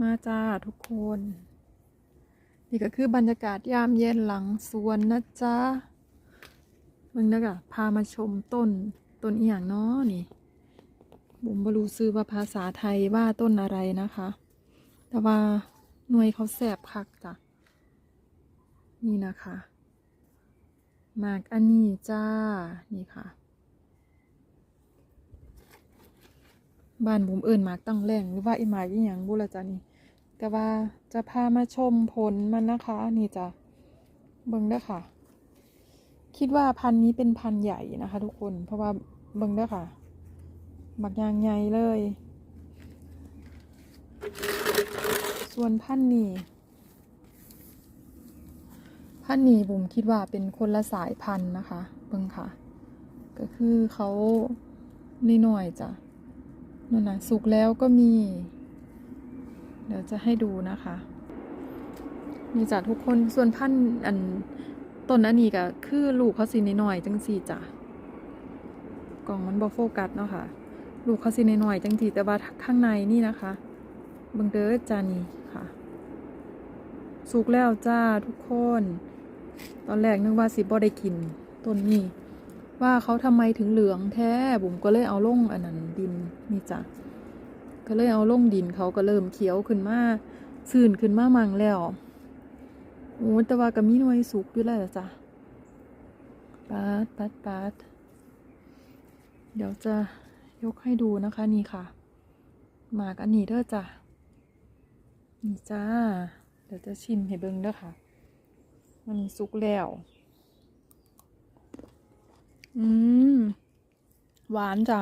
มาจ้าทุกคน นี่ก็คือบรรยากาศยามเย็นหลังสวนนะจ๊ะมึงนะกะพามาชมต้นต้นอีหยังเนาะนี่บุมบรูซื้อว่าภาษาไทยว่าต้นอะไรนะคะ แต่ว่าหน่วยเขาแสบคักจ้ะนี่นะคะหมากอันนี้จ้านี่ค่ะ บ้านบุมเอิญมากตั้งแรงหรือว่าไอหมากอีหยังบุละจ้ะนี่ แต่ว่าจะพามาชมผลมันนะคะ นี่จ้ะเบิ้งเด้ค่ะ คิดว่าพันนี้เป็นพันใหญ่นะคะ ทุกคน เพราะว่าเบิ้งเด้ค่ะหมักยางใหญ่เลย ส่วนพันนี้พันนี้บุมคิดว่าเป็นคนละสายพันธุ์นะคะ เบิ้งค่ะ ก็คือเขาน้อยๆจ้ะ นั่นนะสุกแล้วก็มี เดี๋ยวจะให้ดูนะคะ นี่จ้ะทุกคนส่วนพันธุ์อันต้นอันนี้ก็คือลูกเขาสีน้อยจังสีจ้ะกล่องมันบอโฟกัสเนาะค่ะ ลูกเขาสีน้อยจังสีแต่ว่าข้างในนี่นะคะเบังเดอร์จานีค่ะ สุกแล้วจ้าทุกคน ตอนแรกนึกว่าสิบ่ได้กินต้นนี้ว่าเขาทำไมถึงเหลืองแท้บุ๋มก็เลยเอาลงอันนั้นดิน นี่จ้ะก็เลยเอาลงดินเขาก็เริ่มเขียวขึ้นมาสื่นขึ้นมามั่งแล้วโอ้แต่ว่าก็มีหน่วยสุกอยู่แล้วล่ะจ้ะปาดปาดปาดเดี๋ยวจะยกให้ดูนะคะนี่ค่ะ หมากอันนี้เด้อจ้ะนี่จ้า เดี๋ยวจะชิมให้เบิ่งเด้อค่ะ มันสุกแล้ว อืม หวานจ้ะ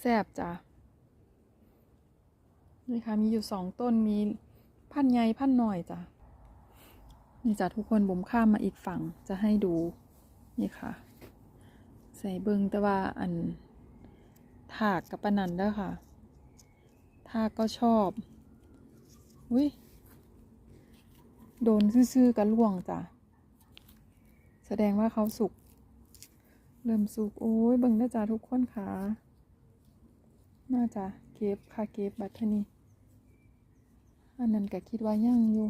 แซบจ้ะนี่ค่ะมีอยู่สองต้นมีพันใหญ่พันหน่อยจ้ะนี่จ้ะทุกคนบุมข้ามมาอีกฝั่งจะให้ดูนี่ค่ะ ใส่เบิงแต่ว่าอันถากกับปนันด้อค่ะถากก็ชอบอุ้ยโดนซื่อๆกันล่วงจ้ะแสดงว่าเขาสุก เริ่มสุก โอ้ยเบิ่งได้จ้ะทุกคนค่ะ น่าจะเก็บค่ะเก็บบัตรเทนี้อันนั้นก็คิดว่ายังอยู่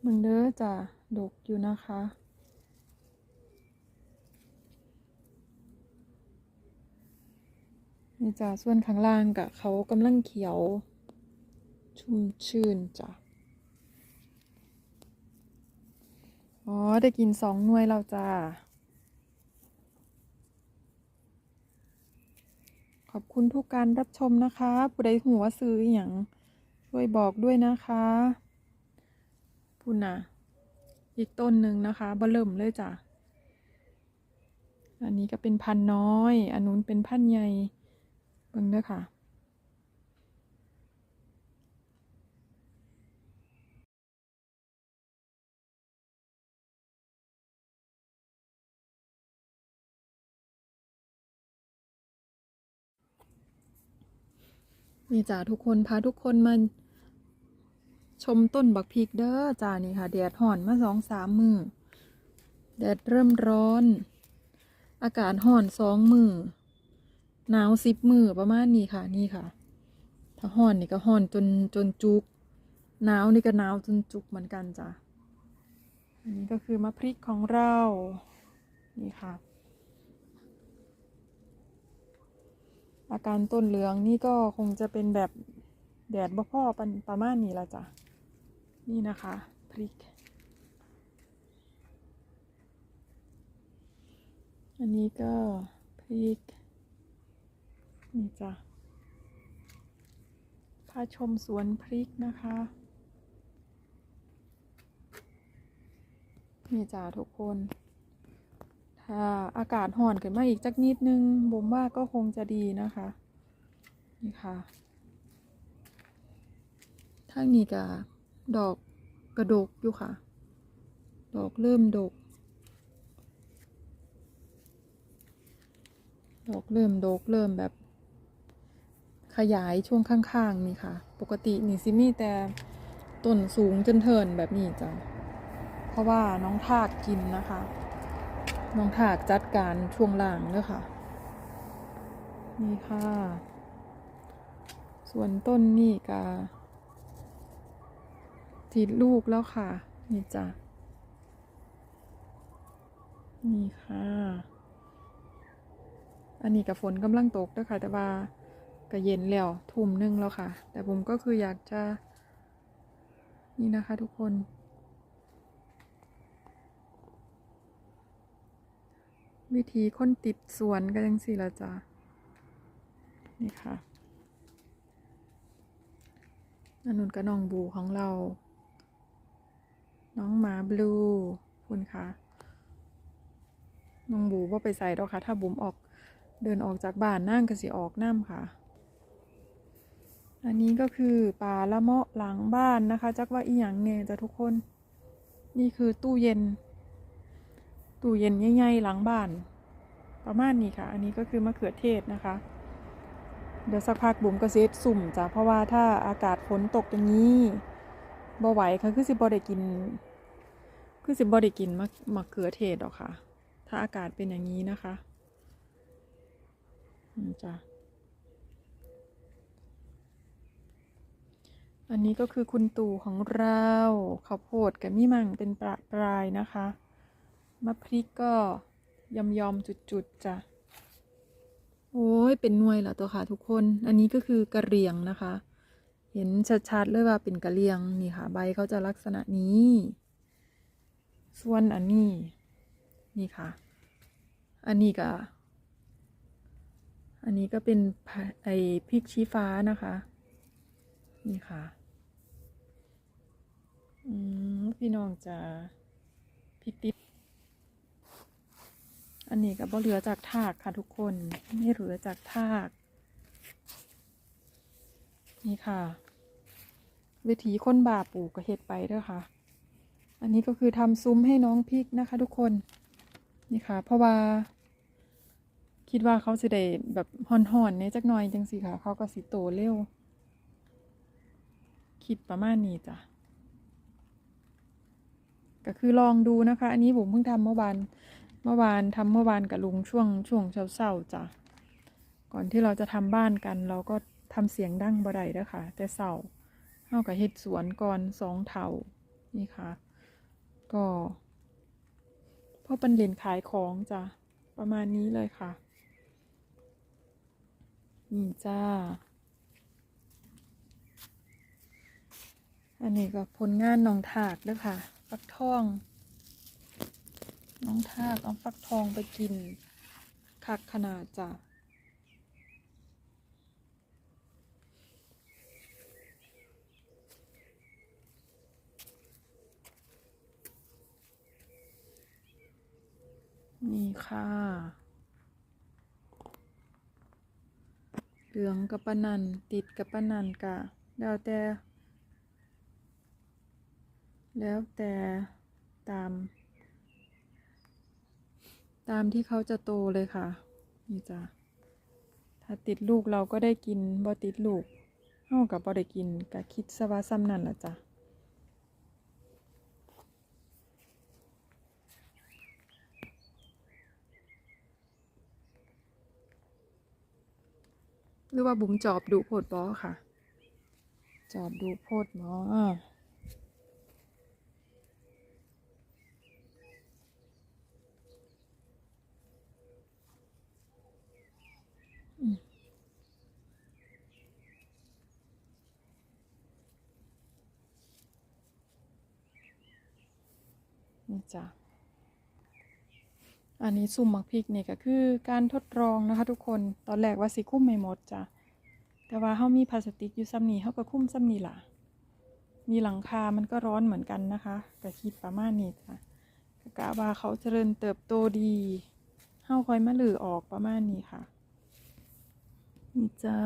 เบิ่งเด้อจ้ะดกอยู่นะคะนี่จ้ะส่วนข้างล่างกะเขากำลังเขียว ชุ่มชื่นจ้ะอ๋อ ได้กินสองหน่วยแล้วจ้า ขอบคุณทุกการรับชมนะคะผู้ใดหัวซื้ออย่างช่วยบอกด้วยนะคะพูดนะอีกต้นหนึ่งนะคะเบเริ่มเลยจ้ะ อันนี้ก็เป็นพันน้อย อันนู้นเป็นพันใหญ่เบิ่งเด้อค่ะ นี่จ้าทุกคนพาทุกคนมาชมต้นบักพริกเด้อจ้านี่ค่ะแดดห่อนมาสองสามมือแดดเริ่มร้อน อากาศห่อนสองมือหนาวสิบมือประมาณนี้ค่ะนี่ค่ะ ถ้าห่อนนี่ก็ห่อนจนจนจุกหนาวนี่ก็หนาวจนจุกเหมือนกันจ้ะอันนี้ก็คือมะพริกของเรานี่ค่ะ อาการต้นเหลืองนี่ก็คงจะเป็นแบบแดดบ่พ่อประประมาณนี้ละจ้ะ นี่นะคะพริก อันนี้ก็พริก นี่จ้ะพาชมสวนพริกนะคะ นี่จ้ะทุกคน ถ้าอากาศห่อนขึ้นมาอีกจักนิดนึงบ่มว่าก็คงจะดีนะคะนี่ค่ะทางนี้ก็ดอกกระดกอยู่ค่ะ ดอกเริ่มดก ดอกเริ่มดกเริ่มแบบ ขยายช่วงข้างๆนี่ค่ะ ปกตินี่ซิมีแต่ต้นสูงจนเทินแบบนี้จ้ะเพราะว่าน้องทากกินนะคะ น้องถากจัดการช่วงล่างเด้อค่ะ นี่ค่ะ ส่วนต้นนี่กาติดลูกแล้วค่ะ นี่จ้ะ นี่ค่ะ อันนี้กับฝนกำลังตกด้วยค่ะ แต่ว่าก็เย็นแล้วทุ่มหนึงแล้วค่ะ แต่ผมก็คืออยากจะ นี่นะคะทุกคน วิธีคนติดสวนก็ยังสี่ละจ้ะนี่ค่ะนันนุนกับน้องบูของเรา น้องหมาบลูคุณค่ะ น้องบูว่าไปใส่ดอกค่ะ ถ้าบุ๋มออกเดินออกจากบ้านนั่งก็สิออกน้ำค่ะ อันนี้ก็คือป่าละเมาะหลังบ้านนะคะ จักว่าอีหยังเนี่ยจะทุกคน นี่คือตู้เย็น ตู้เย็นใหญ่ๆหลังบ้าน ประมาณนี้ค่ะ อันนี้ก็คือมะเขือเทศนะคะ เดี๋ยวสักพักบุ๋มก็เซตสุ่มจ้ะเพราะว่าถ้าอากาศฝนตกอย่างนี้บ่ไหวค่ะคือสิบ่ได้กิน คือสิบ่ได้กินมะมะเขือเทศหรอกค่ะ ถ้าอากาศเป็นอย่างนี้นะคะจ้ะอันนี้ก็คือคุณตู่ของเราข้าวโพดกับมีมั่งเป็นประปรายนะคะ มะพริกก็ยำยอมๆจุดๆจ้ะ โอ้ยเป็นหน่วยแล้วตัวค่ะทุกคน อันนี้ก็คือกระเรียงนะคะ เห็นชัดๆเลยว่าเป็นกระเรียงนี่ค่ะ ใบเขาจะลักษณะนี้ ส่วนอันนี้ นี่ค่ะ อันนี้ก็อันนี้ก็เป็นไอพริกชี้ฟ้านะคะ นี่ค่ะอืมพี่น้องจะพริกติด อันนี้ก็บ่เหลือจากทากค่ะทุกคนไม่เหลือจากทาก นี่ค่ะ วิธีคนบาปลูกก็เฮ็ดไปเด้อค่ะ อันนี้ก็คือทำซุ้มให้น้องพริกนะคะ ทุกคนนี่ค่ะ เพราะว่า คิดว่าเขาสิได้แบบห่อนๆเนี่ยจักหน่อยจังสิค่ะ เขาก็สิโตเร็ว คิดประมาณนี้จ้ะก็คือลองดูนะคะ อันนี้ผมเพิ่งทำเมื่อวาน เมื่อวานทำเมื่อวานกับลุงช่วงช่วงเช้าๆจ้ะก่อนที่เราจะทำบ้านกัน เราก็ทำเสียงดังบ่ได้เด้อค่ะ แต่เช้าเฮากับเฮ็ดสวนก่อนสองเท่านี่ค่ะ ก็พ่อปันเล่นขายของจ้ะประมาณนี้เลยค่ะนี่จ้า อันนี้ก็ผลงานน้องถากเด้อค่ะฟักทอง น้องทากเอาฟักทองไปกินคักขนาดจ้ะนี่ค่ะเหลืองกับปะนันติดกับปะนันกะแล้วแต่ แล้วแต่ตาม ตามที่เขาจะโตเลยค่ะ นี่จ้ะถ้าติดลูกเราก็ได้กินบ่ติดลูกเฮากับบ่ได้กินก็คิดซะว่าซ้ำนั่นล่ะจ้ะหรือว่าบุ๋มจอบดูโพดบอค่ะ จอบดูโพดบอ นี่จ้ะอันนี้ซุ่มหมักพริกเนี่ยก็คือการทดลองนะคะ ทุกคนตอนแรกว่าสิคุ้มไม่หมดจ้ะแต่ว่าเขามีพลาสติกอยู่ซ้ำนี้เขาก็คุ้มซ้ำนี้ล่ะ มีหลังคา มันก็ร้อนเหมือนกันนะคะก็คิดประมาณนี้จ้ะก็กะว่าเขาเจริญเติบโตดีเฮาคอยมาหลือออกประมาณนี้ค่ะนี่จ้า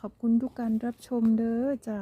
ขอบคุณทุกการรับชมเด้อจ้า